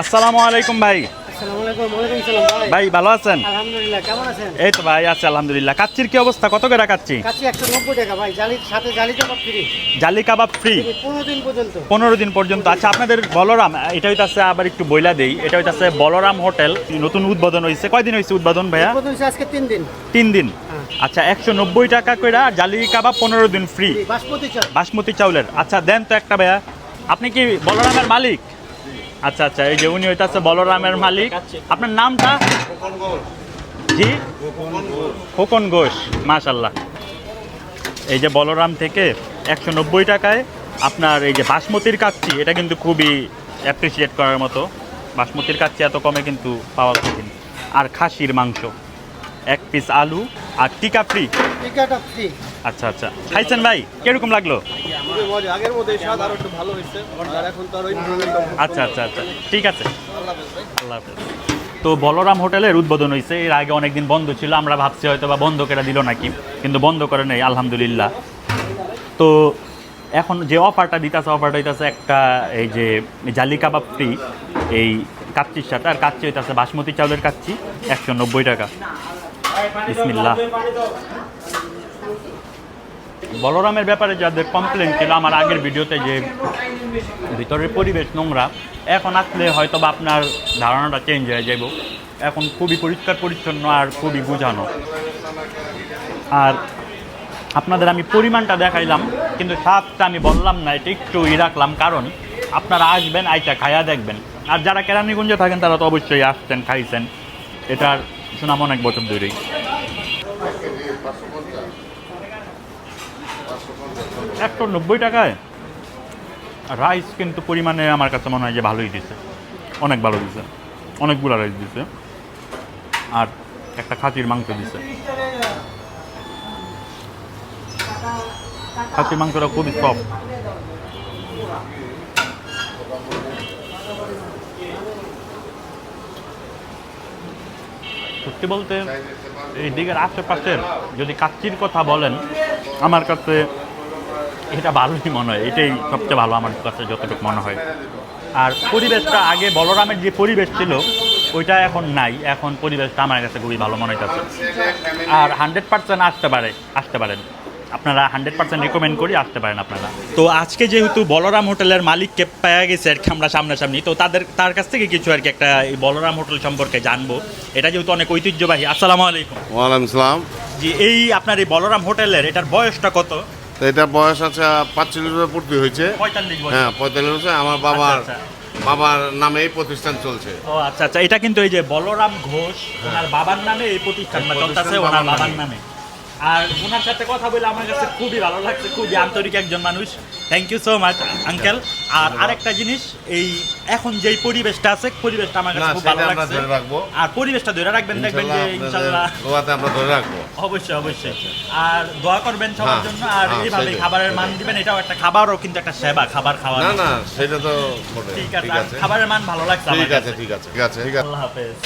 আসসালামু আলাইকুম ভাই। ভাই। ভাই ভালো আছেন? আলহামদুলিল্লাহ কেমন আছেন? এই তো ভাই আছে আলহামদুলিল্লাহ। কাচ্চির কি অবস্থা? কত করে কাচ্চি? একশো নব্বই টাকা ভাই জালি সাথে জালি চাপা ফ্রি জালি কাবাব ফ্রি পনেরো দিন পর্যন্ত। পনেরো দিন পর্যন্ত। আচ্ছা আপনাদের বলরাম এটা হইতাছে আবার একটু বইলা দেই। এটা হইতাছে বলরাম হোটেল। নতুন উদ্বোধন হয়েছে কয়দিন হয়েছে উদ্বোধন ভাইয়া? উদ্বোধন হচ্ছে আজকে তিন দিন। তিন দিন। হ্যাঁ। আচ্ছা একশো নব্বই টাকা করে জালি কাবাব পনেরো দিন ফ্রি বাসমতি চাল বাসমতি চাউলের। আচ্ছা দেন তো একটা ভাইয়া। আপনি কি বলরামের মালিক? আচ্ছা আচ্ছা এই যে উনি হইতাছে বলরামের মালিক। আপনার নামটা? জি? খোকন ঘোষ মাশাল্লাহ এই যে বলরাম থেকে একশো নব্বই টাকায় আপনার এই যে বাসমতির কাচ্ছি এটা কিন্তু খুবই অ্যাপ্রিসিয়েট করার মতো। বাসমতির কাচ্ছি এত কমে কিন্তু পাওয়া কঠিন আর খাসির মাংস। এক পিস আলু আর টিকা ফ্রি টিকাটা ফ্রি আচ্ছা আচ্ছা। খাইছেন ভাই কীরকম লাগল? আগের মধ্যে স্বাদ আরও একটু ভালো হয়েছে এখন তো আর ওই আচ্ছা আচ্ছা আচ্ছা। ঠিক আছে। আল্লাহ হাফেজ তো বলরাম হোটেলের উদ্বোধন হয়েছে এর আগে অনেকদিন বন্ধ ছিল আমরা ভাবছি হয়তো বা বন্ধ করে দিল নাকি কিন্তু বন্ধ করে নেই আলহামদুলিল্লাহ। তো এখন যে অফারটা দিতেছে অফারটা হইতাছে একটা এই যে জালি কাবাব ফ্রি এই কাচ্চির সাথে আর কাচ্চি হইতাছে বাসমতি চাউলের কাচ্চি একশো নব্বই টাকা। বিসমিল্লাহ। বলরামের ব্যাপারে যাদের কমপ্লেন ছিল আমার আগের ভিডিওতে যে ভিতরের পরিবেশ নোংরা এখন আসলে হয়তো বা আপনার ধারণাটা চেঞ্জ হয়ে যাব এখন খুবই পরিষ্কার পরিচ্ছন্ন আর খুবই গুছানো আর আপনাদের আমি পরিমাণটা দেখাইলাম কিন্তু স্বাদটা আমি বললাম না এটা একটু ই রাখলাম কারণ আপনারা আসবেন আইটা খায়া দেখবেন। আর যারা কেরানীগঞ্জে থাকেন তারা তো অবশ্যই আসছেন খাইছেন। এটার সুনাম অনেক বছর ধরেই। একশো নব্বই টাকায়? রাইস কিন্তু পরিমাণে আমার কাছে মনে হয় যে ভালোই দিছে। অনেক ভালো দিছে। অনেকগুলো রাইস দিছে। আর একটা খাসির মাংস দিছে। খাসির মাংসটা খুবই সফট সত্যি বলতে, এই দিকের আশেপাশের যদি কাচ্চির কথা বলেন, আমার কাছে এটা ভালোই মনে হয়, এটাই সবচেয়ে ভালো আমার কাছে যতটুকু মনে হয়। আর পরিবেশটা আগে বলরামের যে পরিবেশ ছিল, ওইটা এখন নাই, এখন পরিবেশটা আমার কাছে খুবই ভালো মনে হইতেছে। আর হান্ড্রেড পার্সেন্ট আসতে পারে, আসতে পারেন। আপনারা হান্ড্রেড পার্সেন্ট রেকমেন্ড করি আসতে পারেন আপনারা। তো আজকে যেহেতু বলরাম হোটেলের মালিককে পেয়ে গেছে আর কি আমরা সামনাসামনি তো তাদের তার কাছ থেকে কিছু আর কি একটা এই বলরাম হোটেল সম্পর্কে জানব। এটা যেহেতু অনেক ঐতিহ্যবাহী। আসসালামু আলাইকুম। ওয়ালাইকুম সালাম। জি এই আপনার এই বলরাম হোটেলের এটার বয়সটা কত? তো এটা বয়স আছে পাঁচচল্লিশ বছর পূর্তি হয়েছে। পঁয়তাল্লিশ হ্যাঁ পঁয়তাল্লিশ বছর। আমার বাবার আচ্ছা, বাবার নামে এই প্রতিষ্ঠান চলছে। ও আচ্ছা আচ্ছা। এটা কিন্তু এই যে বলরাম ঘোষ ওনার বাবার নামে এই প্রতিষ্ঠানটা এই চলতেছে প্রতিষ্ঠান ওনার বাবার নামে। আর ওনার সাথে কথা বলে আমার কাছে খুবই ভালো লাগছে খুবই আন্তরিক একজন মানুষ। Thank you so much uncle আর আরেকটা জিনিস এই এখন যেই পরিবেশটা আছে পরিবেশটা আমার কাছে খুব ভালো লাগছে। আর পরিবেশটা ধরে রাখবেন দেখবেন যে দোয়াতে আমরা ধরে রাখব। অবশ্যই অবশ্যই। আর দোয়া করবেন সবার হ্যাঁ, জন্য। আর হ্যাঁ, এইভাবে খাবারের মান দিবেন এটাও একটা খাবারও কিন্তু একটা সেবা খাবার খাওয়া না না সেটা তো ঠিক আছে ঠিক আছে। খাবারের মান ভালো লাগছে ঠিক আছে ঠিক আছে ঠিক আছে ঠিক আছে। আল্লাহ হাফেজ।